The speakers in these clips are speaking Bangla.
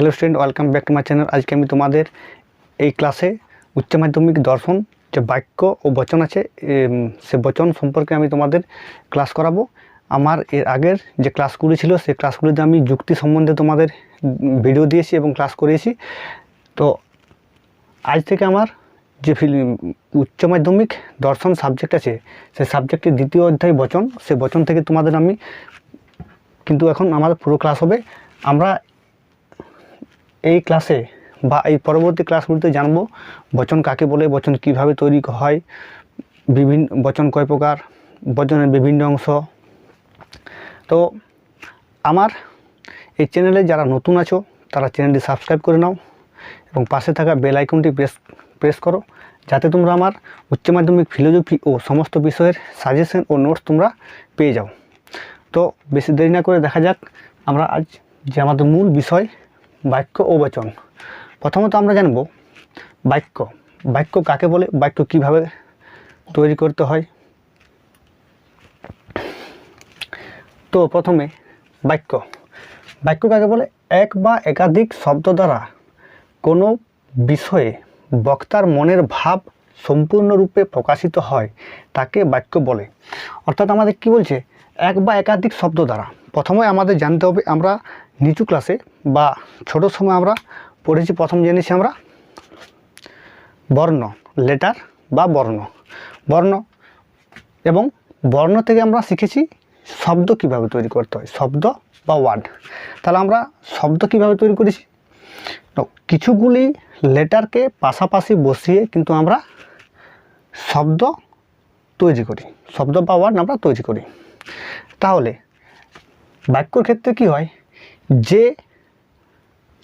Hello student welcome back to my channel আজকে আমি তোমাদের এই ক্লাসে উচ্চ মাধ্যমিক দর্শন যে বাক্য ও বচন আছে সে বচন সম্পর্কে আমি তোমাদের ক্লাস করাবো। আমার এর আগের যে ক্লাসগুলি ছিল সেই ক্লাসগুলিতে আমি যুক্তি সম্বন্ধে তোমাদের ভিডিও দিয়েছি এবং ক্লাস করিয়েছি। তো আজ থেকে আমার যে উচ্চ মাধ্যমিক দর্শন সাবজেক্ট আছে সেই সাবজেক্টের দ্বিতীয় অধ্যায় বচন, সে বচন থেকে তোমাদের আমি কিন্তু এখন আমাদের পুরো ক্লাস হবে। আমরা এই ক্লাসে বা এই পরবর্তী ক্লাসগুলিতে জানব বচন কাকে বলে, বচন কীভাবে তৈরি হয়, বিভিন্ন, বচন কয় প্রকার, বচনের বিভিন্ন অংশ। তো আমার এই চ্যানেলে যারা নতুন আছো, তারা চ্যানেলটি সাবস্ক্রাইব করে নাও এবং পাশে থাকা বেল আইকনটি প্রেস প্রেস করো যাতে তোমরা আমার উচ্চ মাধ্যমিক ফিলোজফি ও সমস্ত বিষয়ের সাজেশন ও নোটস তোমরা পেয়ে যাও। তো বেশি দেরি না করে দেখা যাক, আমরা আজ যে আমাদের মূল বিষয় বাক্য ও বচন। প্রথমত আমরা জানব বাক্য। বাক্য কাকে বলে? বাক্য কীভাবে তৈরি করতে হয়? তো প্রথমে বাক্য। বাক্য কাকে বলে? এক বা একাধিক শব্দ দ্বারা কোনো বিষয়ে বক্তার মনের ভাব সম্পূর্ণরূপে প্রকাশিত হয়, তাকে বাক্য বলে। অর্থাৎ আমাদের কি বলছে? এক বা একাধিক শব্দ দ্বারা। প্রথমে আমাদের জানতে হবে আমরা নিচু ক্লাসে বা ছোট সময় আমরা পড়েছি, প্রথম জেনেছি আমরা বর্ণ লেটার বা বর্ণ। বর্ণ এবং বর্ণ থেকে আমরা শিখেছি শব্দ কীভাবে তৈরি করতে হয়, শব্দ বা ওয়ার্ড তাহলে আমরা শব্দ কীভাবে তৈরি করেছি? কিছুগুলি লেটারকে পাশাপাশি বসিয়ে কিন্তু আমরা শব্দ তৈরি করি, শব্দ বা ওয়ার্ড আমরা তৈরি করি। তাহলে বাক্যর ক্ষেত্রে কি হয়? যে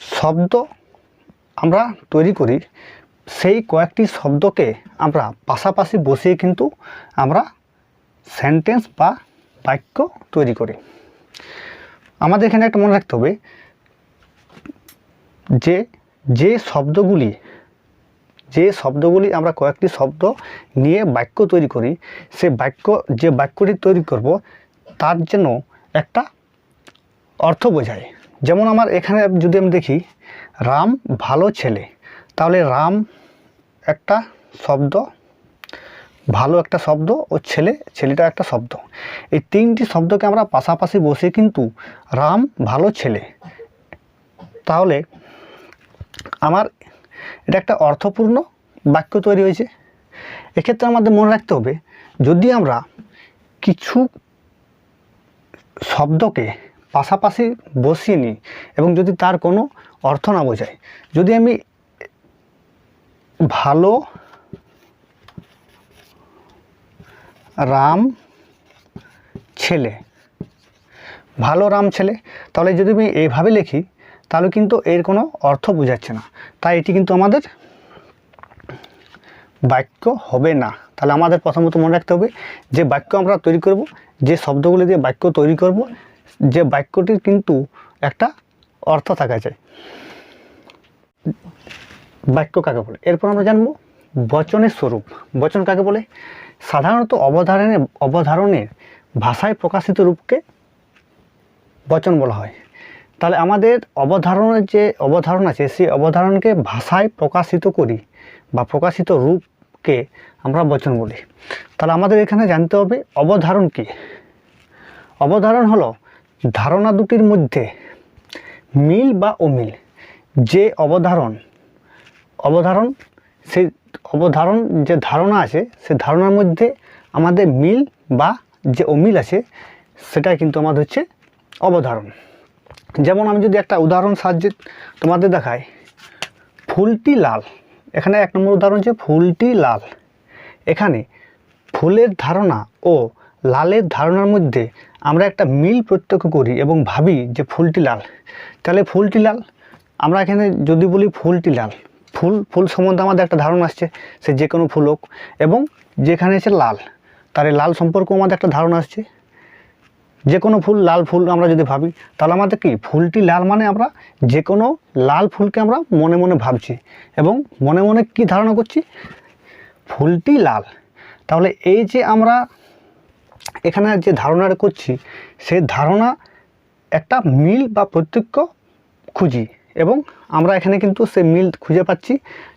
শব্দ আমরা তৈরি করি, সেই কয়েকটি শব্দকে আমরা পাশাপাশি বসিয়ে কিন্তু আমরা সেন্টেন্স বা বাক্য তৈরি করি। আমাদের এখানে একটা মনে রাখতে হবে যে যে শব্দগুলি যে শব্দগুলি আমরা কয়েকটি শব্দ নিয়ে বাক্য তৈরি করি, সে বাক্য, যে বাক্যটি তৈরি করব, তার যেন একটা অর্থ বোঝায়। যেমন আমার এখানে যদি আমি দেখি, রাম ভালো ছেলে, তাহলে রাম একটা শব্দ, ভালো একটা শব্দ ও ছেলে, ছেলেটা একটা শব্দ। এই তিনটি শব্দকে আমরা পাশাপাশি বসে কিন্তু রাম ভালো ছেলে। তাহলে আমার এটা একটা অর্থপূর্ণ বাক্য তৈরি হয়েছে। এক্ষেত্রে আমাদের মনে রাখতে হবে, যদি আমরা কিছু শব্দকে পাশাপাশি বসিয়ে নিই এবং যদি তার কোনো অর্থ না বোঝায়, যদি আমি ভালো রাম ছেলে, ভালো রাম ছেলে, তাহলে যদি আমি এইভাবে লিখি, তাহলে কিন্তু এর কোনো অর্থ বোঝাচ্ছে না। তাই এটি কিন্তু আমাদের বাক্য হবে না। তাহলে আমাদের প্রথমত মনে রাখতে হবে, যে বাক্য আমরা তৈরি করব, যে শব্দগুলি দিয়ে বাক্য তৈরি করব যে বাক্যটির কিন্তু একটা অর্থ থাকা চাই। বাক্য কাকে বলে? এরপর আমরা জানব বচনের স্বরূপ। বচন কাকে বলে? সাধারণত অবধারণের অবধারণের ভাষায় প্রকাশিত রূপকে বচন বলা হয়। তাহলে আমাদের অবধারণের যে অবধারণ আছে, সেই অবধারণকে ভাষায় প্রকাশিত করি বা প্রকাশিত রূপকে আমরা বচন বলি। তাহলে আমাদের এখানে জানতে হবে অবধারণ কী? অবধারণ হলো ধারণা দুটির মধ্যে মিল বা অমিল, যে অবধারণ অবধারণ সেই অবধারণ যে ধারণা আছে, সে ধারণার মধ্যে আমাদের মিল বা যে অমিল আছে সেটাই কিন্তু আমাদের হচ্ছে অবধারণ। যেমন আমি যদি একটা উদাহরণ সাহায্যে তোমাদের দেখাই, ফুলটি লাল। এখানে এক নম্বর উদাহরণ হচ্ছে ফুলটি লাল। এখানে ফুলের ধারণা ও লালের ধারণার মধ্যে আমরা একটা মিল প্রত্যক্ষ করি এবং ভাবি যে ফুলটি লাল। তাহলে ফুলটি লাল? আমরা এখানে যদি বলি ফুলটি লাল, ফুল ফুল সম্বন্ধে আমাদের একটা ধারণা আসছে, সে যে কোনো ফুল হোক এবং যেখানে আছে লাল তার লাল সম্পর্কেও আমাদের একটা ধারণা আসছে। যে কোনো ফুল, লাল ফুল আমরা যদি ভাবি, তাহলে আমাদের কি, ফুলটি লাল মানে আমরা যে কোনো লাল ফুলকে আমরা মনে মনে ভাবছি এবং মনে মনে কি ধারণা করছি? ফুলটি লাল। তাহলে এই যে আমরা এখানে যে ধারণাটা করছি সেই ধারণা একটা মিল বা প্রত্যক্ষ খুঁজি এবং আমরা এখানে কিন্তু সে মিল খুঁজে পাচ্ছি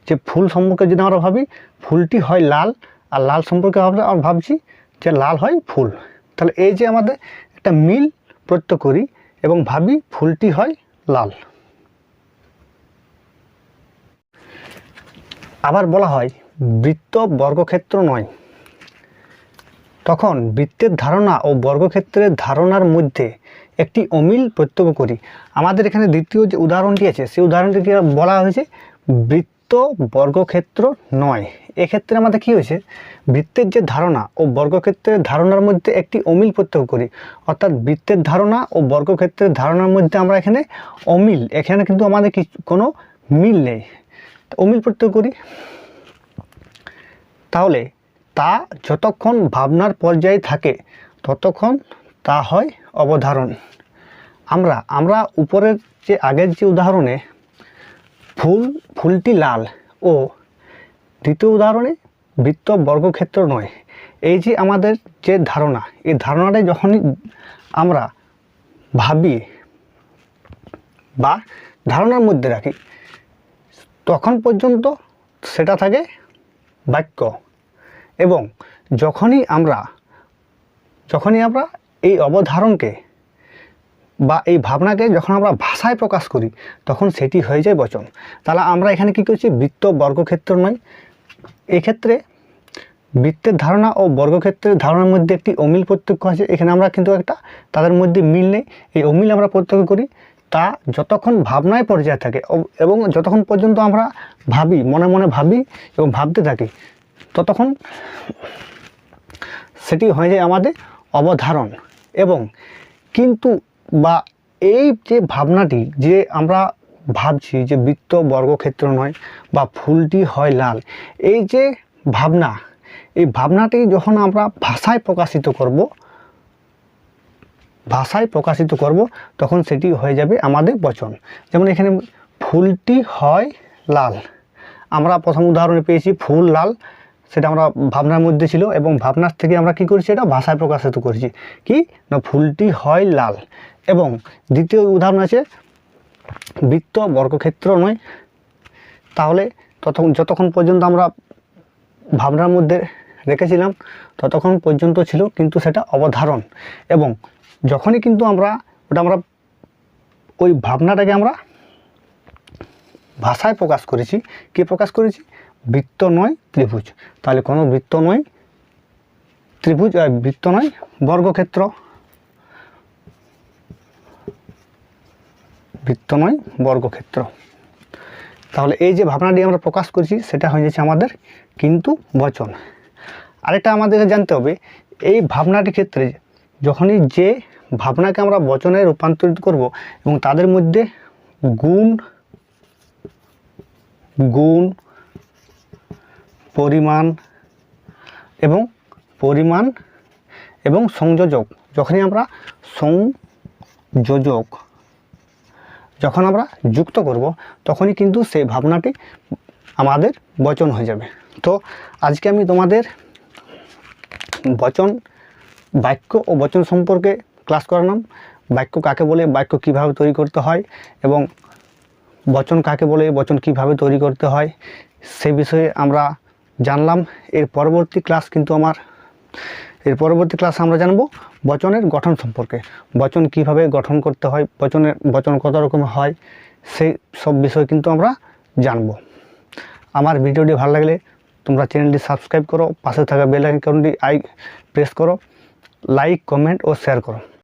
যে ফুল সম্পর্কে যদি আমরা ভাবি, ফুলটি হয় লাল আর লাল সম্পর্কে আমরা আমরা ভাবছি যে লাল হয় ফুল। তাহলে এই যে আমাদের একটা মিল প্রত্যয় করি এবং ভাবি ফুলটি হয় লাল। আবার বলা হয় বৃত্ত বর্গক্ষেত্র নয়। তখন বৃত্তের ধারণা ও বর্গক্ষেত্রের ধারণার মধ্যে একটি অমিল প্রত্যক্ষ করি। আমাদের এখানে দ্বিতীয় যে উদাহরণটি আছে, সেই উদাহরণটি বলা হয়েছে? বৃত্ত বর্গক্ষেত্র নয়। এক্ষেত্রে আমাদের কি হয়েছে? বৃত্তের যে ধারণা ও বর্গক্ষেত্রের ধারণার মধ্যে একটি অমিল প্রত্যক্ষ করি। অর্থাৎ বৃত্তের ধারণা ও বর্গক্ষেত্রের ধারণার মধ্যে আমরা এখানে অমিল, এখানে কিন্তু আমাদের কি কোনো মিল নেই। অমিল প্রত্যক্ষ করি। তাহলে তা যতক্ষণ ভাবনার পর্যায়ে থাকে, ততক্ষণ তা হয় অবধারণ। আমরা আমরা উপরের যে, আগের যে উদাহরণে ফুল, ফুলটি লাল ও দ্বিতীয় উদাহরণে বৃত্ত বর্গক্ষেত্র নয়, এই যে আমাদের যে ধারণা, এই ধারণাটা যখনই আমরা ভাবি বা ধারণার মধ্যে রাখি, তখন পর্যন্ত সেটা থাকে বাক্য। এবং যখনই আমরা যখনই আমরা এই অবধারণকে বা এই ভাবনাকে যখন আমরা ভাষায় প্রকাশ করি, তখন সেটি হয়ে যায় বচন। তাহলে আমরা এখানে কী করছি? বৃত্ত বর্গক্ষেত্র নয়। এক্ষেত্রে বৃত্তের ধারণা ও বর্গক্ষেত্রের ধারণার মধ্যে একটি অমিল প্রত্যক্ষ আছে। এখানে আমরা কিন্তু একটা, তাদের মধ্যে মিল নেই। এই অমিল আমরা প্রত্যক্ষ করি, তা যতক্ষণ ভাবনায় পর্যায়ে থাকে এবং যতক্ষণ পর্যন্ত আমরা ভাবি, মনে মনে ভাবি এবং ভাবতে থাকি ততক্ষণ সেটি হয়ে যায় আমাদের অবধারণ এবং কিন্তু বা এই যে ভাবনাটি যে আমরা ভাবছি যে বৃত্ত, বর্গক্ষেত্র নয় বা ফুলটি হয় লাল, এই যে ভাবনা, এই ভাবনাটি যখন আমরা ভাষায় প্রকাশিত করব, ভাষায় প্রকাশিত করব, তখন সেটি হয়ে যাবে আমাদের বচন। যেমন এখানে ফুলটি হয় লাল। আমরা প্রথম উদাহরণে পেয়েছি ফুল লাল সেটা আমরা ভাবনার মধ্যে ছিল এবং ভাবনার থেকে আমরা কি করেছি, এটা ভাষায় প্রকাশিত করেছি। কি? না ফুলটি হয় লাল। এবং দ্বিতীয় উদাহরণ আছে, বৃত্ত বর্গক্ষেত্র নয়। তাহলে ততক্ষণ, যতক্ষণ পর্যন্ত আমরা ভাবনার মধ্যে রেখেছিলাম, ততক্ষণ পর্যন্ত ছিল কিন্তু সেটা অবধারণ। এবং যখনই কিন্তু আমরা, ওটা আমরা, ওই ভাবনাটাকে আমরা ভাষায় প্রকাশ করেছি। কে প্রকাশ করেছি? বৃত্ত নয়, ত্রিভুজ। তাহলে কোনো বৃত্ত নয়, ত্রিভুজ বৃত্ত নয়, বর্গক্ষেত্র। বৃত্ত নয়, বর্গক্ষেত্র। তাহলে এই যে ভাবনাটি আমরা প্রকাশ করছি, সেটা হয়ে যাচ্ছে আমাদের কিন্তু বচন। আরেকটা আমাদেরকে জানতে হবে, এই ভাবনাটির ক্ষেত্রে যখনই যে ভাবনাকে আমরা বচনে রূপান্তরিত করব এবং তাদের মধ্যে গুণ গুণ পরিমাণ এবং পরিমাণ এবং সংযোজক। যখনই আমরা সংযোজক, যখন আমরা যুক্ত করব, তখনই কিন্তু সেই ভাবনাটি আমাদের বচন হয়ে যাবে। তো আজকে আমি তোমাদের বচন, বাক্য ও বচন সম্পর্কে ক্লাস করালাম। বাক্য কাকে বলে, বাক্য কীভাবে তৈরি করতে হয় এবং বচন কাকে বলে, বচন কীভাবে তৈরি করতে হয়, সে বিষয়ে আমরা জানলাম, এর পরবর্তী ক্লাস কিন্তু আমার, এর পরবর্তী ক্লাস আমরা জানব বচনের গঠন সম্পর্কে। বচন কীভাবে গঠন করতে হয়, বচনের, বচন কত রকম হয় সেই সব বিষয় কিন্তু আমরা জানব। আমার ভিডিওটি ভালো লাগলে তোমরা চ্যানেলটি সাবস্ক্রাইব করো, পাশে থাকা বেল আইকনটি আই, প্রেস করো, লাইক, কমেন্ট ও শেয়ার করো।